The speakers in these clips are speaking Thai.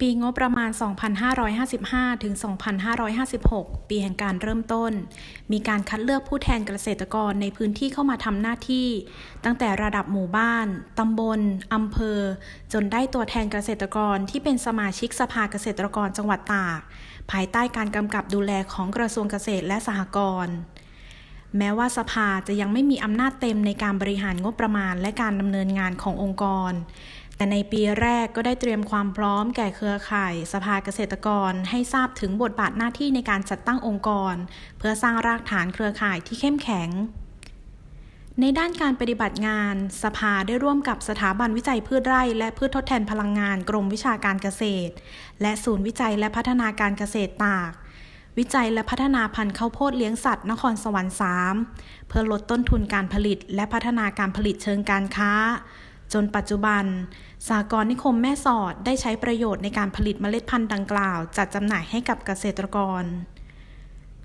ปีงบประมาณ 2555 ถึง 2556 ปีแห่งการเริ่มต้น มีการคัดเลือกผู้แทนเกษตรกรในพื้นที่เข้ามาทำหน้าที่ ตั้งแต่ระดับหมู่บ้าน ตำบล อำเภอ จนได้ตัวแทนเกษตรกรที่เป็นสมาชิกสภาเกษตรกรจังหวัดตาก ภายใต้การกำกับดูแลของกระทรวงเกษตรและสหกรณ์แม้ว่าสภาจะยังไม่มีอำนาจเต็มในการบริหารงบประมาณและการดำเนินงานขององค์กร แต่ในปีแรกก็ได้เตรียมความพร้อมแก่เครือข่าย สภาเกษตรกรให้ทราบถึงบทบาทหน้าที่ในการจัดตั้งองค์กร เพื่อสร้างรากฐานเครือข่ายที่เข้มแข็ง ในด้านการปฏิบัติงาน สภาได้ร่วมกับสถาบันวิจัยพืชไร่ และพืชทดแทนพลังงานกรมวิชาการเกษตร และศูนย์วิจัยและพัฒนาการเกษตรตากวิจัยและพัฒนาพันธุ์ข้าวโพดเลี้ยงสัตว์นครสวรรค์ 3 เพื่อลดต้นทุนการผลิตและพัฒนาการผลิตเชิงการค้า จนปัจจุบัน สากรนิคมแม่สอดได้ใช้ประโยชน์ในการผลิตเมล็ดพันธุ์ดังกล่าว จัดจำหน่ายให้กับเกษตรกร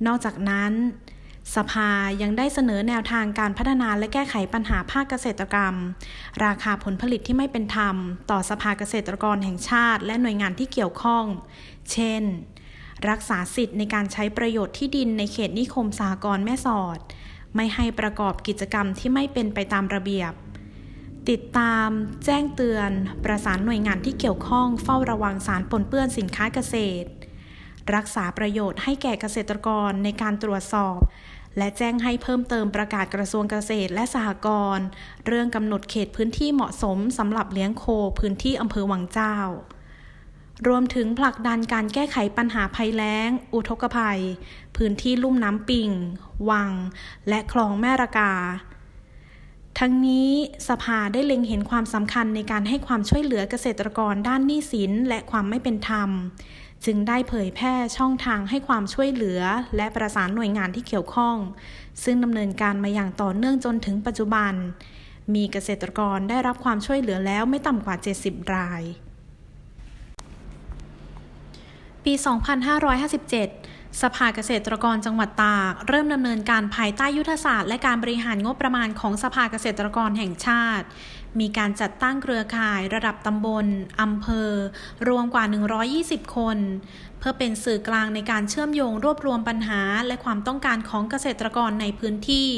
นอกจากนั้น สภายังได้เสนอแนวทางการพัฒนาและแก้ไขปัญหาภาคเกษตรกรรม ราคาผลผลิตที่ไม่เป็นธรรม ต่อสภาเกษตรกรแห่งชาติ และหน่วยงานที่เกี่ยวข้อง เช่น รักษาสิทธิ์ในการใช้ประโยชน์ที่ดินในเขตนิคมสหกรแม่สอด ไม่ให้ประกอบกิจกรรมที่ไม่เป็นไปตามระเบียบ ติดตามแจ้งเตือน ประสานหน่วยงานที่เกี่ยวข้องเฝ้าระวังสารปนเปื้อนสินค้าเกษตร รักษาประโยชน์ให้แก่เกษตรกรในการตรวจสอบ และแจ้งให้เพิ่มเติมประกาศกระทรวงเกษตรและสหกรณ์เรื่องกำหนดเขตพื้นที่เหมาะสมสำหรับเลี้ยงโคพื้นที่อำเภอวังเจ้า รวมถึงผลักดันการแก้ไขปัญหาภัยแล้ง อุทกภัย พื้นที่ลุ่มน้ำปิง วัง และคลองแม่ระกา ทั้งนี้สภาได้เล็งเห็นความสำคัญในการให้ความช่วยเหลือเกษตรกรด้านหนี้สินและความไม่เป็นธรรม จึงได้เผยแพร่ช่องทางให้ความช่วยเหลือ และประสานหน่วยงานที่เกี่ยวข้อง ซึ่งดำเนินการมาอย่างต่อเนื่องจนถึงปัจจุบัน มีเกษตรกรได้รับความช่วยเหลือแล้วไม่ต่ำกว่า 70 ราย ปี 2557 สภาเกษตรกรจังหวัดตาก เริ่มดำเนินการภายใต้ยุทธศาสตร์และการบริหารงบประมาณของสภาเกษตรกรแห่งชาติ มีการจัดตั้งเครือข่ายระดับตำบลอำเภอ รวมกว่า 120 คน เพื่อเป็นสื่อกลางในการเชื่อมโยงรวบรวมปัญหา และความต้องการของเกษตรกรในพื้นที่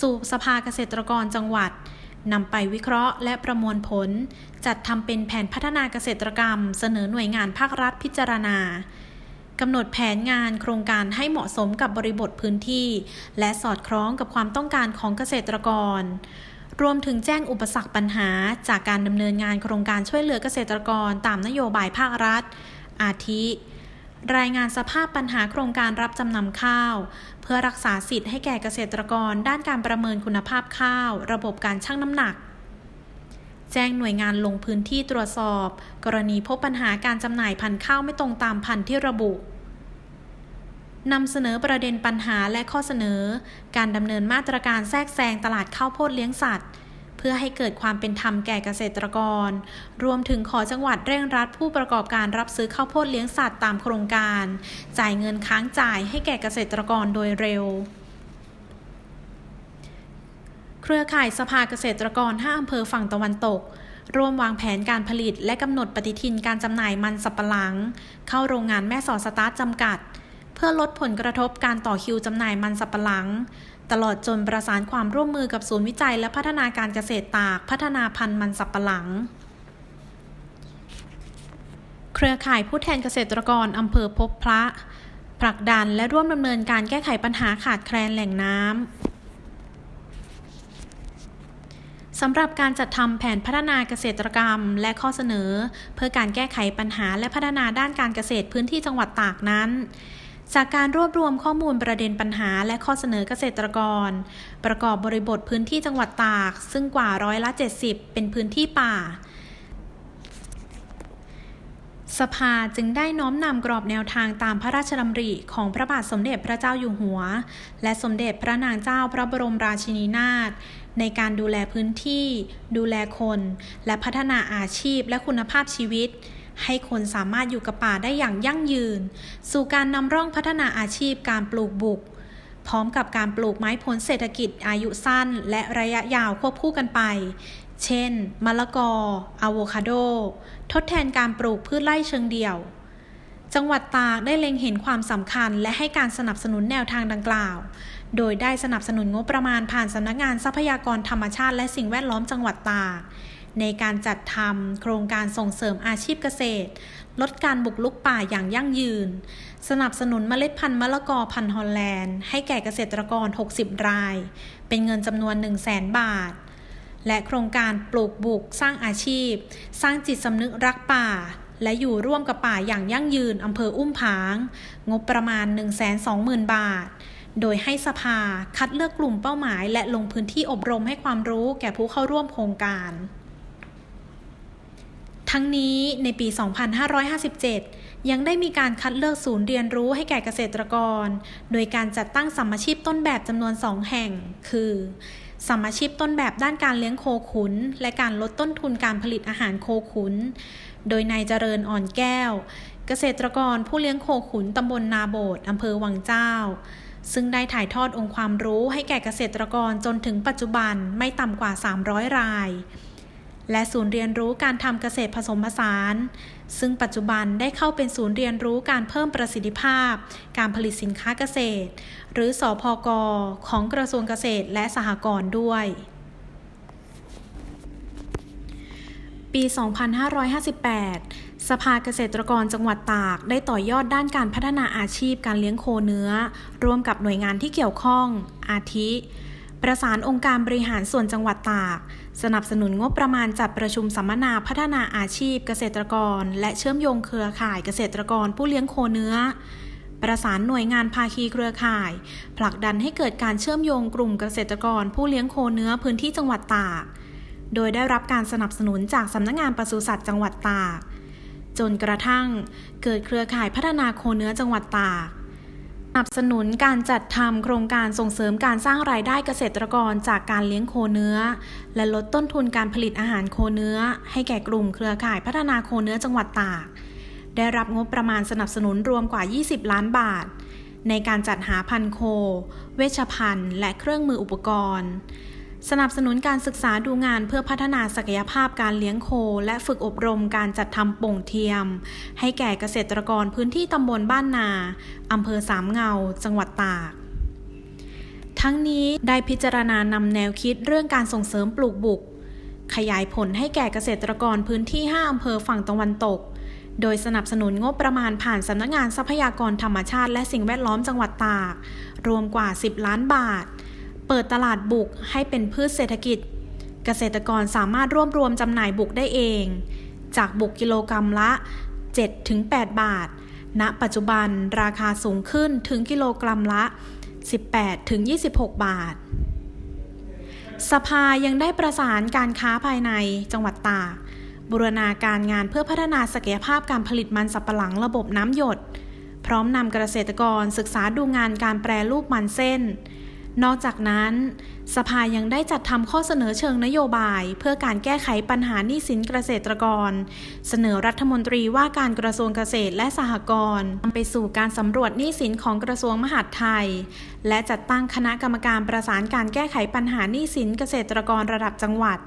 สู่สภาเกษตรกรจังหวัด นำไปวิเคราะห์และประมวลผล จัดทำเป็นแผนพัฒนาเกษตรกรรม เสนอหน่วยงานภาครัฐพิจารณากำหนดแผนงานโครงการให้เหมาะสมกับบริบทพื้นที่ และสอดคล้องกับความต้องการของเกษตรกร รวมถึงแจ้งอุปสรรคปัญหา จากการดำเนินงานโครงการช่วยเหลือเกษตรกรตามนโยบายภาครัฐ อาทิ รายงานสภาพปัญหาโครงการรับจำนำข้าว เพื่อรักษาสิทธิ์ให้แก่เกษตรกรด้านการประเมินคุณภาพข้าว ระบบการชั่งน้ำหนัก แจ้งหน่วยงานลงพื้นที่ตรวจสอบ กรณีพบปัญหาการจำหน่ายพันธุ์ข้าวไม่ตรงตามพันธุ์ที่ระบุนำเสนอประเด็นปัญหาและข้อเสนอ การดำเนินมาตรการแทรกแซงตลาดข้าวโพดเลี้ยงสัตว์ เพื่อให้เกิดความเป็นธรรมแก่เกษตรกร รวมถึงขอจังหวัดเร่งรัดผู้ประกอบการรับซื้อข้าวโพดเลี้ยงสัตว์ตามโครงการ จ่ายเงินค้างจ่ายให้แก่เกษตรกรโดยเร็วเครือข่ายสภาเกษตรกร 5 อำเภอฝั่งตะวันตก ร่วมวางแผนการผลิตและกำหนดปฏิทินการจำหน่ายมันสับปะหลัง เข้าโรงงานแม่สอดสตาร์ทจำกัด เพื่อลดผลกระทบการต่อคิวจำหน่ายมันสับปะหลัง ตลอดจนประสานความร่วมมือกับศูนย์วิจัยและพัฒนาการเกษตรตาก พัฒนาพันธุ์มันสับปะหลัง เครือข่ายผู้แทนเกษตรกรอำเภอพบพระผลักดันและร่วมดำเนินการแก้ไขปัญหาขาดแคลนแหล่งน้ำสำหรับการจัดทำแผนพัฒนาเกษตรกรรม และข้อเสนอ เพื่อการแก้ไขปัญหาและพัฒนาด้านการเกษตรพื้นที่จังหวัดตากนั้น จากการรวบรวมข้อมูลประเด็นปัญหาและข้อเสนอเกษตรกร ประกอบบริบทพื้นที่จังหวัดตาก ซึ่งกว่าร้อยละ 70 เป็นพื้นที่ป่า สภาจึงได้น้อมนำกรอบแนวทางตามพระราชดำริของพระบาทสมเด็จพระเจ้าอยู่หัว และสมเด็จพระนางเจ้าพระบรมราชินีนาถในการดูแลพื้นที่ ดูแลคน และพัฒนาอาชีพและคุณภาพชีวิต ให้คนสามารถอยู่กับป่าได้อย่างยั่งยืน สู่การนำร่องพัฒนาอาชีพการปลูกบุก พร้อมกับการปลูกไม้ผลเศรษฐกิจอายุสั้น และระยะยาวควบคู่กันไป เช่น มะละกออะโวคาโด ทดแทนการปลูกพืชไร่เชิงเดี่ยว จังหวัดตากได้เล็งเห็นความสำคัญและให้การสนับสนุนแนวทางดังกล่าว โดยได้สนับสนุนงบประมาณผ่านสำนักงานทรัพยากรธรรมชาติและสิ่งแวดล้อมจังหวัดตาก ในการจัดทำโครงการส่งเสริมอาชีพเกษตร ลดการบุกลุกป่าอย่างยั่งยืน สนับสนุนเมล็ดพันธุ์มะละกอพันธุ์ฮอลแลนด์ ให้แก่เกษตรกร 60 ราย เป็นเงินจำนวน 1 0 0 0 0แบาท และโครงการปลูกบุกสร้างอาชีพ สร้างจิตสำนึกรักป่า และอยู่ร่วมกับป่าอย่างยั่งยืนอำเภออุ้มผาง งบประมาณ 120,000 บาทโดยให้สภาคัดเลือกกลุ่มเป้าหมาย และลงพื้นที่อบรมให้ความรู้แก่ผู้เข้าร่วมโครงการ ทั้งนี้ในปี 2557 ยังได้มีการคัดเลือกศูนย์เรียนรู้ให้แก่เกษตรกร โดยการจัดตั้งสัมมาชีพต้นแบบจำนวน 2 แห่ง คือสัมมาชีพต้นแบบด้านการเลี้ยงโคขุน และการลดต้นทุนการผลิตอาหารโคขุน โดยนายเจริญอ่อนแก้ว เกษตรกรผู้เลี้ยงโคขุนตำบลนาโบดอำเภอวังเจ้า ซึ่งได้ถ่ายทอดองค์ความรู้ให้แก่เกษตรกรจนถึงปัจจุบันไม่ต่ำกว่า 300 ราย และศูนย์เรียนรู้การทำเกษตรผสมผสาน ซึ่งปัจจุบันได้เข้าเป็นศูนย์เรียนรู้การเพิ่มประสิทธิภาพ การผลิตสินค้าเกษตร หรือสอพกของกระทรวงเกษตรและสหกรณ์ด้วยปี 2558 สภาเกษตรกรจังหวัดตาก ได้ต่อยอดด้านการพัฒนาอาชีพการเลี้ยงโคเนื้อ ร่วมกับหน่วยงานที่เกี่ยวข้อง อาทิ ประสานองค์การบริหารส่วนจังหวัดตาก สนับสนุนงบประมาณจัดประชุมสัมมนาพัฒนาอาชีพเกษตรกร และเชื่อมโยงเครือข่ายเกษตรกรผู้เลี้ยงโคเนื้อ ประสานหน่วยงานภาคีเครือข่าย ผลักดันให้เกิดการเชื่อมโยงกลุ่มเกษตรกรผู้เลี้ยงโคเนื้อพื้นที่จังหวัดตาก โดยได้รับการสนับสนุนจากสำนักงงานปศุสัตว์จังหวัดตาก จนกระทั่ง เกิดเครือข่ายพัฒนาโคเนื้อจังหวัดตาก นับสนุนการจัดทำโครงการส่งเสริมการสร้างรายได้เกษตรกรจากการเลี้ยงโคเนื้อ และลดต้นทุนการผลิตอาหารโคเนื้อ ให้แก่กลุ่มเครือข่ายพัฒนาโคเนื้อจังหวัดตาก ได้รับงบประมาณสนับสนุนรวมกว่า 20 ล้านบาท ในการจัดหาพันธุ์โค เวชภัณฑ์ และเครื่องมืออุปกรณ์ สนับสนุนการศึกษาดูงานเพื่อพัฒนาศักยภาพการเลี้ยงโค และฝึกอบรมการจัดทำโป่งเทียม ให้แก่เกษตรกรพื้นที่ตำบลบ้านนาอำเภอสามเงา จังหวัดตาก ทั้งนี้ได้พิจารณานำแนวคิดเรื่องการส่งเสริมปลูกบุก ขยายผลให้แก่เกษตรกรพื้นที่ 5อำเภอฝั่งตะวันตก โดยสนับสนุนงบประมาณผ่านสำนักงานทรัพยากรธรรมชาติ และสิ่งแวดล้อมจังหวัดตาก รวมกว่า 10 ล้านบาท เปิดตลาดบุกให้เป็นพืชเศรษฐกิจ เกษตรกรสามารถรวบรวมจำหน่ายบุกได้เอง จากบุกกิโลกรรัมละ 7-8 บาท ณ ปัจจุบันราคาสูงขึ้นถึงกิโลกรัมละ 18-26 บาท สภายังได้ประสานการค้าภายในจังหวัดตากบูรณาการงานเพื่อพัฒนาศักยภาพการผลิตมันสับปะหลังระบบน้ำหยด พร้อมนำเกษตรกรศึกษาดูงานการแปรรูปมันเส้น นอกจากนั้น สภายังได้จัดทำข้อเสนอเชิงนโยบาย เพื่อการแก้ไขปัญหาหนี้สินเกษตรกร เสนอรัฐมนตรีว่าการกระทรวงเกษตรและสหกรณ์นำไปสู่การสำรวจหนี้สินของกระทรวงมหาดไทย และจัดตั้งคณะกรรมการประสานการแก้ไขปัญหาหนี้สินเกษตรกรระดับจังหวัด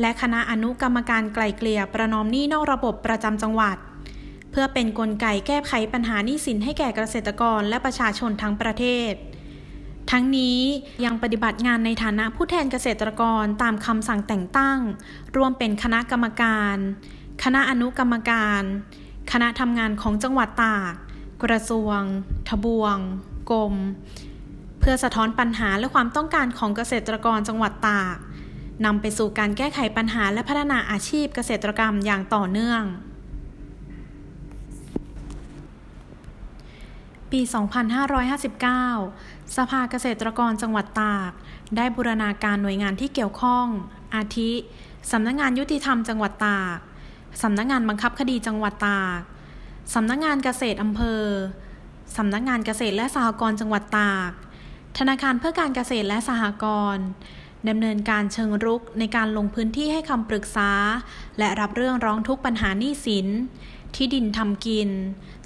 และคณะอนุกรรมการไกล่เกลี่ยประนอมหนี้นอกระบบประจำจังหวัด เพื่อเป็นนกลไกแก้ไขปัญหาหนี้สินให้แก่เกษตรกรและประชาชนทั้งประเทศ ทั้งนี้ยังปฏิบัติงานในฐานะผู้แทนเกษตรกรตามคำสั่งแต่งตั้งรวมเป็นคณะกรรมการ คณะอนุกรรมการ คณะทำงานของจังหวัดตาก กระทรวง ทบวง กรม เพื่อสะท้อนปัญหาและความต้องการของเกษตรกรจังหวัดตากนำไปสู่การแก้ไขปัญหาและพัฒนาอาชีพเกษตรกรรมอย่างต่อเนื่อง ปี 2559 สภาเกษตรกรจังหวัดตาก ได้บูรณาการหน่วยงานที่เกี่ยวข้อง อาทิ สำนักงานยุติธรรมจังหวัดตาก สำนักงานบังคับคดีจังหวัดตาก สำนักงานเกษตรอำเภอ สำนักงานเกษตรและสหกรณ์จังหวัดตาก ธนาคารเพื่อการเกษตรและสหกรณ์ ดำเนินการเชิงรุกในการลงพื้นที่ให้คำปรึกษา และรับเรื่องร้องทุกข์ปัญหาหนี้สิน ที่ดินทำกิน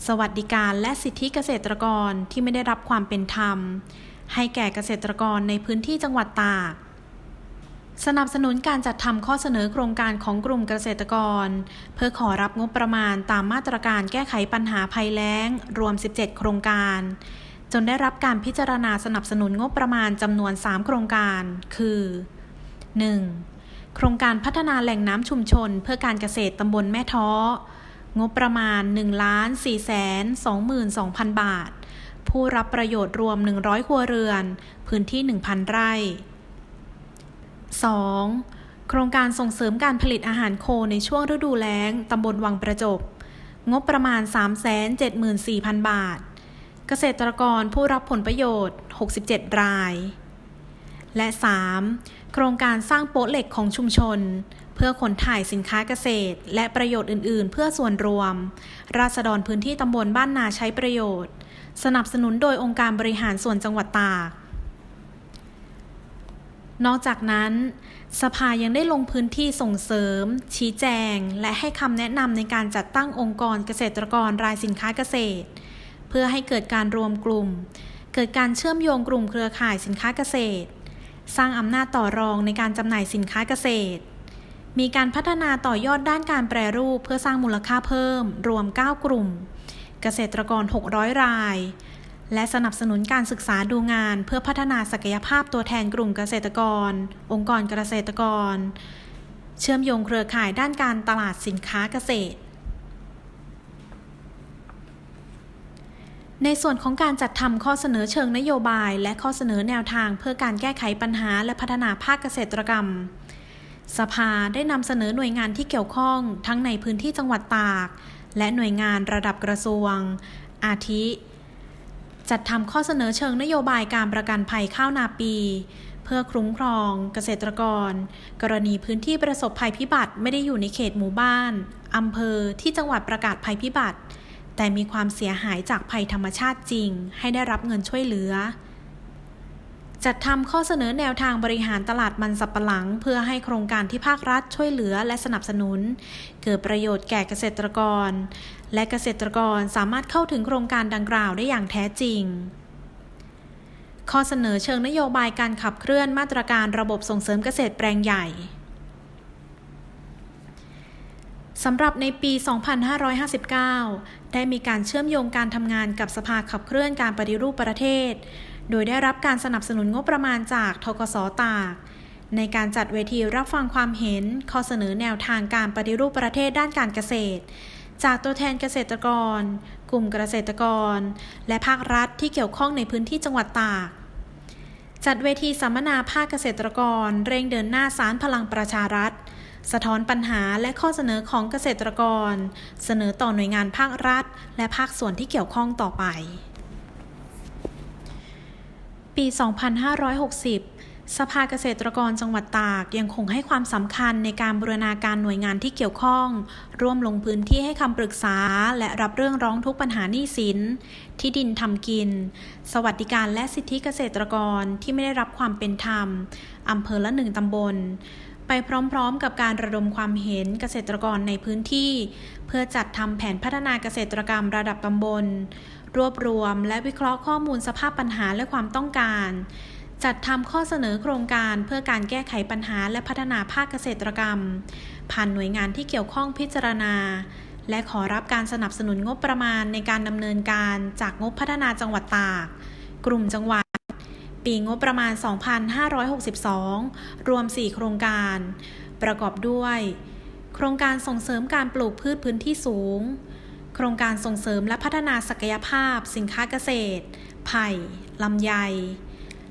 สวัสดิการและสิทธิเกษตรกรที่ไม่ได้รับความเป็นธรรม ให้แก่เกษตรกรในพื้นที่จังหวัดตากสนับสนุนการจัดทำข้อเสนอโครงการของกลุ่มเกษตรกร เพื่อขอรับงบประมาณตามมาตรการแก้ไขปัญหาภัยแล้ง รวม 17 โครงการ จนได้รับการพิจารณาสนับสนุนงบประมาณจำนวน 3 โครงการ คือ 1. โครงการพัฒนาแหล่งน้ำชุมชน เพื่อการเกษตรตำบลแม่ท้อ งบประมาณ 1 4 2 2 0 0 0 บาท ผู้รับประโยชน์รวม 100 ครัวเรือน พื้นที่ 1,000 ไร่ 2. โครงการส่งเสริมการผลิตอาหารโคในช่วงฤดูแล้ง ตำบลวังประจบ งบประมาณ 374,000 บาท เกษตรกรผู้รับผลประโยชน์ 67 ราย และ 3. โครงการสร้างโป๊ะเหล็กของชุมชน เพื่อขนถ่ายสินค้าเกษตร และประโยชน์อื่น ๆ เพื่อส่วนรวม ราษฎรพื้นที่ตำบลบ้านนาใช้ประโยชน์ สนับสนุนโดยองค์การบริหารส่วนจังหวัดตาก นอกจากนั้นสภายังได้ลงพื้นที่ส่งเสริม ชี้แจง และให้คำแนะนำในการจัดตั้งองค์กรเกษตรกรรายสินค้าเกษตร เพื่อให้เกิดการรวมกลุ่ม เกิดการเชื่อมโยงกลุ่มเครือข่ายสินค้าเกษตร สร้างอำนาจต่อรองในการจำหน่ายสินค้าเกษตร มีการพัฒนาต่อยอดด้านการแปรรูปเพื่อสร้างมูลค่าเพิ่ม รวม 9 กลุ่ม เกษตรกร 600 ราย และสนับสนุนการศึกษาดูงาน เพื่อพัฒนาศักยภาพตัวแทนกลุ่มเกษตรกร องค์กรเกษตรกร เชื่อมโยงเครือข่ายด้านการตลาดสินค้าเกษตร ในส่วนของการจัดทำข้อเสนอเชิงนโยบาย และข้อเสนอแนวทางเพื่อการแก้ไขปัญหาและพัฒนาภาคเกษตรกรรม สภาได้นำเสนอหน่วยงานที่เกี่ยวข้องทั้งในพื้นที่จังหวัดตาก และหน่วยงานระดับกระทรวง อาทิ จัดทำข้อเสนอเชิงนโยบายการประกันภัยข้าวนาปี เพื่อคุ้มครอง เกษตรกร กรณีพื้นที่ประสบภัยพิบัติไม่ได้อยู่ในเขตหมู่บ้านอำเภอที่จังหวัดประกาศภัยพิบัติ แต่มีความเสียหายจากภัยธรรมชาติจริง ให้ได้รับเงินช่วยเหลือ จัดทำข้อเสนอแนวทางบริหารตลาดมันสับปะหลัง เพื่อให้โครงการที่ภาครัฐช่วยเหลือและสนับสนุน เกิดประโยชน์แก่เกษตรกร และเกษตรกรสามารถเข้าถึงโครงการดังกล่าวได้อย่างแท้จริงข้อเสนอเชิงนโยบายการขับเคลื่อนมาตรการระบบส่งเสริมเกษตรแปลงใหญ่ สำหรับในปี 2559 ได้มีการเชื่อมโยงการทำงานกับสภาขับเคลื่อนการปฏิรูปประเทศ โดยได้รับการสนับสนุนงบประมาณจากทกสตาก ในการจัดเวทีรับฟังความเห็น ข้อเสนอแนวทางการปฏิรูปประเทศด้านการเกษตร จากตัวแทนเกษตรกร กลุ่มเกษตรกร และภาครัฐที่เกี่ยวข้องในพื้นที่จังหวัดตาก จัดเวทีสัมมนาภาคเกษตรกร เร่งเดินหน้าสารพลังประชารัฐ สะท้อนปัญหาและข้อเสนอของเกษตรกร เสนอต่อหน่วยงานภาครัฐ และภาคส่วนที่เกี่ยวข้องต่อไป ปี 2560 สภาเกษตรกรจังหวัดตากยังคงให้ความสำคัญในการบูรณาการหน่วยงานที่เกี่ยวข้อง ร่วมลงพื้นที่ให้คำปรึกษา และรับเรื่องร้องทุกข์ปัญหาหนี้สิน ที่ดินทำกิน สวัสดิการและสิทธิเกษตรกรที่ไม่ได้รับความเป็นธรรมอำเภอละหนึ่งตำบล ไปพร้อมๆ กับการระดมความเห็นเกษตรกรในพื้นที่ เพื่อจัดทำแผนพัฒนาเกษตรกรรมระดับตำบล รวบรวมและวิเคราะห์ข้อมูลสภาพปัญหาและความต้องการ จัดทำข้อเสนอโครงการเพื่อการแก้ไขปัญหาและพัฒนาภาคเกษตรกรรม ผ่านหน่วยงานที่เกี่ยวข้องพิจารณา และขอรับการสนับสนุนงบประมาณในการดำเนินการจากงบพัฒนาจังหวัดตาก กลุ่มจังหวัด ปีงบประมาณ 2562 รวม 4 โครงการ ประกอบด้วย โครงการส่งเสริมการปลูกพืชพื้นที่สูง โครงการส่งเสริมและพัฒนาศักยภาพ สินค้าเกษตร ไผ่ลำไย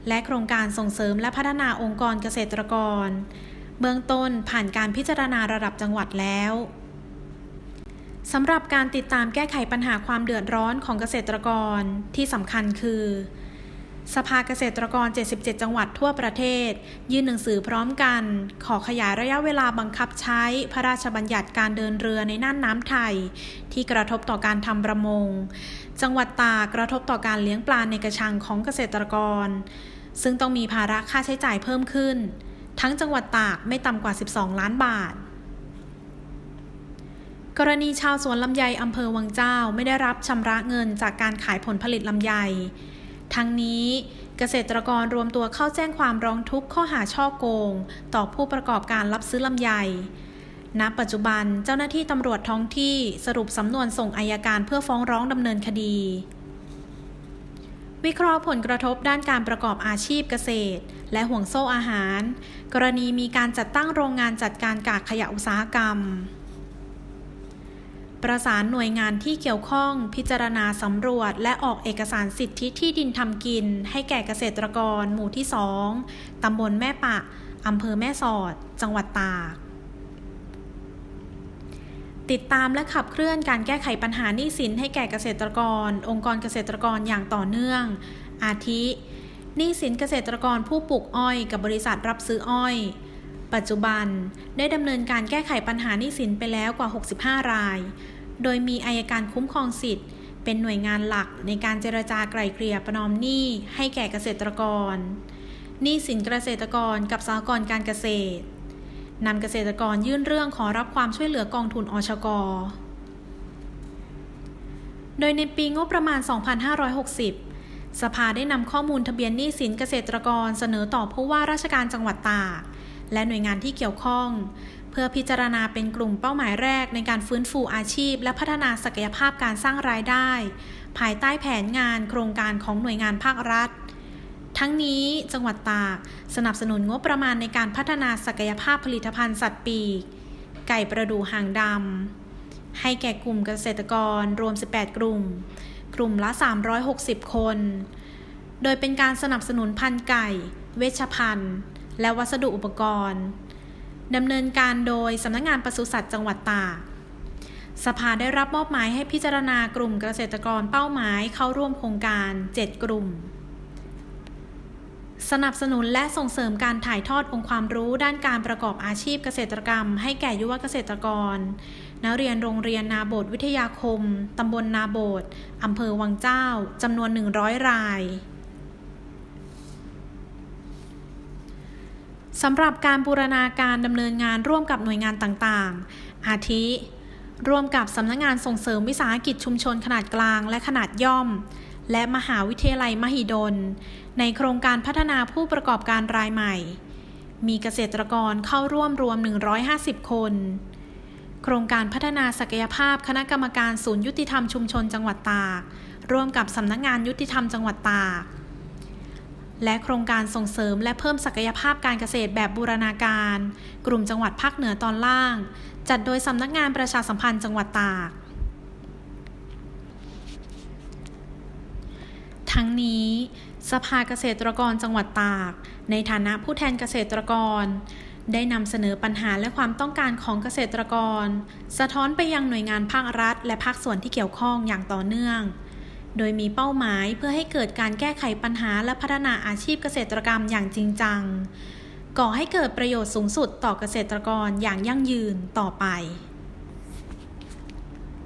และโครงการส่งเสริมและพัฒนาองค์กรเกษตรกร เบื้องต้นผ่านการพิจารณาระดับจังหวัดแล้วสำหรับการติดตามแก้ไขปัญหาความเดือดร้อนของเกษตรกรที่สำคัญคือ สภาเกษตรกร 77 จังหวัดทั่วประเทศ ยื่นหนังสือพร้อมกัน ขอขยายระยะเวลาบังคับใช้พระราชบัญญัติการเดินเรือในน่านน้ำไทย ที่กระทบต่อการทำประมง จังหวัดตากกระทบต่อการเลี้ยงปลาในกระชังของเกษตรกร ซึ่งต้องมีภาระค่าใช้จ่ายเพิ่มขึ้น ทั้งจังหวัดตากไม่ต่ำกว่า 12 ล้านบาทกรณีชาวสวนลำไยอำเภอวังเจ้าไม่ได้รับชำระเงินจากการขายผลผลิตลำไย ทั้งนี้เกษตรกรรวมตัวเข้าแจ้งความร้องทุกข์ข้อหาช่อโกง ต่อผู้ประกอบการรับซื้อลำไยณปัจจุบันเจ้าหน้าที่ตำรวจท้องที่สรุปสำนวนส่งอายการเพื่อฟ้องร้องดำเนินคดี วิเคราะห์ผลกระทบด้านการประกอบอาชีพเกษตร และห่วงโซ่อาหาร กรณีมีการจัดตั้งโรงงานจัดการกากขยะอุตสาหกรรม ประสานหน่วยงานที่เกี่ยวข้อง พิจารณาสำรวจ และออกเอกสารสิทธิที่ดินทำกิน ให้แก่เกษตรกร หมู่ที่ 2 ตำบลแม่ปะ อำเภอแม่สอด จังหวัดตาก ติดตามและขับเคลื่อนการแก้ไขปัญหาหนี้สินให้แก่เกษตรกร องค์กรเกษตรกรอย่างต่อเนื่อง อาทิหนี้สินเกษตรกรผู้ปลูกอ้อยกับบริษัทรับซื้ออ้อย ปัจจุบันได้ดำเนินการแก้ไขปัญหาหนี้สินไปแล้วกว่า 65 ราย โดยมีอายการคุ้มครองสิทธิ์ เป็นหน่วยงานหลักในการเจรจาไกล่เกลี่ยประนอมหนี้ให้แก่เกษตรกรหนี้สินเกษตรกรกับสหกรณ์การเกษตรนำเกษตรกรยื่นเรื่องขอรับความช่วยเหลือกองทุนอชก โดยในปีงบประมาณ 2560 สภาได้นำข้อมูลทะเบียนหนี้สินเกษตรกรเสนอต่อผู้ว่าราชการจังหวัดตาก และหน่วยงานที่เกี่ยวข้อง เพื่อพิจารณาเป็นกลุ่มเป้าหมายแรกในการฟื้นฟูอาชีพ และพัฒนาศักยภาพการสร้างรายได้ ภายใต้แผนงานโครงการของหน่วยงานภาครัฐ ทั้งนี้จังหวัดตากสนับสนุนงบประมาณในการพัฒนาศักยภาพผลิตภัณฑ์สัตว์ปีก ไก่ประดูหางดำให้แก่กลุ่มเกษตรกรรวม 18 กลุ่ม กลุ่มละ 360 คน โดยเป็นการสนับสนุนพันธุ์ไก่ เวชภัณฑ์ และวัสดุอุปกรณ์ดำเนินการโดยสำนักงงานปศุสัตว์จังหวัดตากสภาได้รับมอบหมายให้พิจารณากลุ่มเกษตรกรเป้าหมายเข้าร่วมโครงการ 7 กลุ่ม สนับสนุนและส่งเสริมการถ่ายทอดองค์ความรู้ด้านการประกอบอาชีพเกษตรกรรม ให้แก่ยุวเกษตรกร นักเรียนโรงเรียนนาโบดวิทยาคม ตำบลนาโบดอำเภอวังเจ้าจำนวน 100 ราย สำหรับการบูรณาการดำเนินงานร่วมกับหน่วยงานต่างๆ อาทิ ร่วมกับสำนักงงานส่งเสริมวิสาหกิจชุมชนขนาดกลางและขนาดย่อม และมหาวิทยาลัยมหิดล ในโครงการพัฒนาผู้ประกอบการรายใหม่ มีเกษตรกรเข้าร่วมรวม 150 คน โครงการพัฒนาศักยภาพคณะกรรมการศูนย์ยุติธรรมชุมชนจังหวัดตาก ร่วมกับสำนักงานยุติธรรมจังหวัดตาก และโครงการส่งเสริมและเพิ่มศักยภาพการเกษตรแบบบูรณาการ กลุ่มจังหวัดภาคเหนือตอนล่าง จัดโดยสำนักงานประชาสัมพันธ์จังหวัดตากทั้งนี้ สภาเกษตรกรจังหวัดตาก ในฐานะผู้แทนเกษตรกร ได้นำเสนอปัญหาและความต้องการของเกษตรกร สะท้อนไปยังหน่วยงานภาครัฐ และภาคส่วนที่เกี่ยวข้องอย่างต่อเนื่อง โดยมีเป้าหมายเพื่อให้เกิดการแก้ไขปัญหาและพัฒนาอาชีพเกษตรกรรมอย่างจริงจัง ก่อให้เกิดประโยชน์สูงสุดต่อเกษตรกรอย่างยั่งยืนต่อไป